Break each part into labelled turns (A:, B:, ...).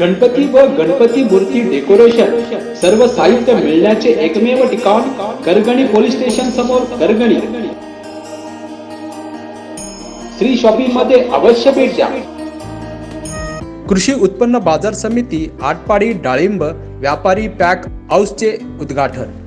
A: गणपती व गणपती मूर्ती डेकोरेशन सर्व साहित्य मिळण्याचे एकमेव ठिकाण करगणी पोलीस स्टेशन समोर करगणी. श्री शॉपिंगमध्ये अवश्य भेट द्या. कृषी उत्पन्न बाजार समिती आटपाडी डाळिंब व्यापारी पॅक हाऊसचे उद्घाटन.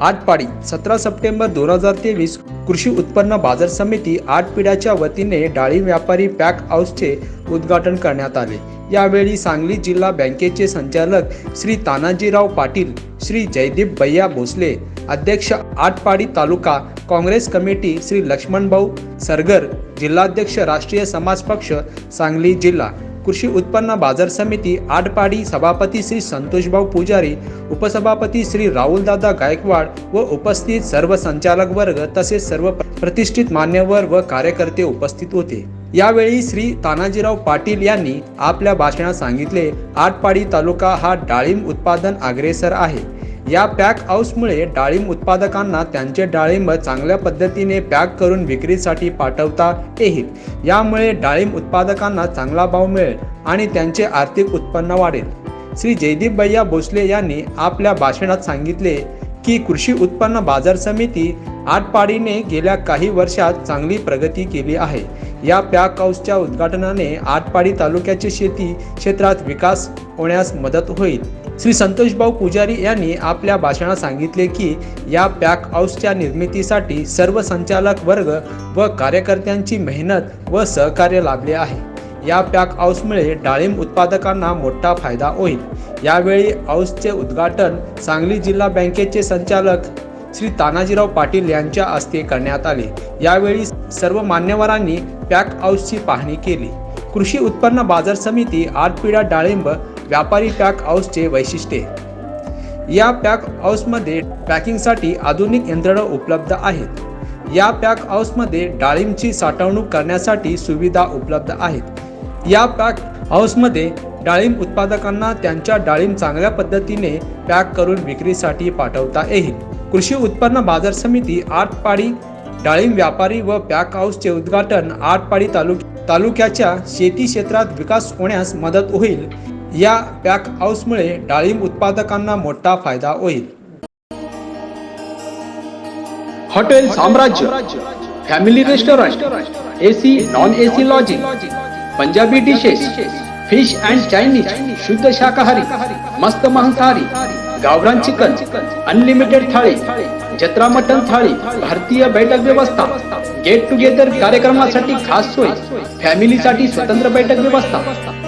A: आटपाडी सतरा सप्टेंबर दोन हजार तेवीस कृषी उत्पन्न बाजार समिती आटपिड्याच्या वतीने डाळी व्यापारी पॅक हाऊसचे उद्घाटन करण्यात आले. यावेळी सांगली जिल्हा बँकेचे संचालक श्री तानाजीराव पाटील श्री जयदीप भैया भोसले अध्यक्ष आटपाडी तालुका काँग्रेस कमिटी श्री लक्ष्मणभाऊ सरगर जिल्हाध्यक्ष राष्ट्रीय समाज पक्ष सांगली जिल्हा. कृषी उत्पन्न बाजार समिती आटपाडी सभापती श्री संतोषभाऊ पुजारी उपसभापती श्री राहुलदादा गायकवाड व उपस्थित सर्व संचालक वर्ग तसेच सर्व प्रतिष्ठित मान्यवर व कार्यकर्ते उपस्थित होते. यावेळी श्री तानाजीराव पाटील यांनी आपल्या भाषणात सांगितले आटपाडी तालुका हा डाळिंब उत्पादन अग्रेसर आहे. या पॅक हाऊसमुळे डाळिंब उत्पादकांना त्यांचे डाळिंब चांगल्या पद्धतीने पॅक करून विक्रीसाठी पाठवता येईल. यामुळे डाळिंब उत्पादकांना चांगला भाव मिळेल आणि त्यांचे आर्थिक उत्पन्न वाढेल. श्री जयदीप भैया भोसले यांनी आपल्या भाषणात सांगितले की कृषी उत्पन्न बाजार समिती आटपाडीने गेल्या काही वर्षात चांगली प्रगती केली आहे. या पॅक हाऊसच्या उद्घाटनाने आटपाडी तालुक्याचे शेती क्षेत्रात विकास होण्यास मदत होईल. श्री संतोषभाऊ पुजारी यांनी आपल्या भाषणात सांगितले की या पॅक हाऊसच्या निर्मितीसाठी सर्व संचालक वर्ग व कार्यकर्त्यांची मेहनत व सहकार्य लाभले आहे. या पॅक हाऊसमुळे डाळिंब उत्पादकांना मोठा फायदा होईल. यावेळी हाऊसचे उद्घाटन सांगली जिल्हा बँकेचे संचालक श्री तानाजीराव पाटील यांच्या हस्ते करण्यात आले. यावेळी सर्व मान्यवरांनी पॅक हाऊसची पाहणी केली. कृषी उत्पन्न बाजार समिती आटपिढा डाळिंब व्यापारी पॅक हाऊसचे वैशिष्ट्ये. या पॅक हाऊसमध्ये पॅकिंगसाठी आधुनिक यंत्रणा उपलब्ध आहेत. या पॅक हाऊसमध्ये डाळिंबची साठवणूक करण्यासाठी सुविधा उपलब्ध आहेत. या पॅक हाऊसमध्ये डाळिंब उत्पादकांना त्यांच्या डाळिंब चांगल्या पद्धतीने पॅक करून विक्रीसाठी पाठवता येईल. कृषी उत्पन्न बाजार समिती आटपाडी डाळिंब व्यापारी व पॅक हाऊसचे उद्घाटन आटपाडी तालुक तालुक्याच्या शेती क्षेत्रात विकास होण्यास मदत होईल. या पॅक हाऊसमुळे डाळिंब उत्पादकांना मोठा फायदा होईल. Hotel Samrajya family restaurant AC non AC lodging Punjabi dishes fish and Chinese शुद्ध शाकाहारी मस्त मांसाहारी गावरान चिकन अनलिमिटेड थाळी जत्रा मटन थाळी भारतीय बैठक व्यवस्था गेट टुगेदर कार्यक्रमासाठी खास सोय फॅमिलीसाठी स्वतंत्र बैठक व्यवस्था.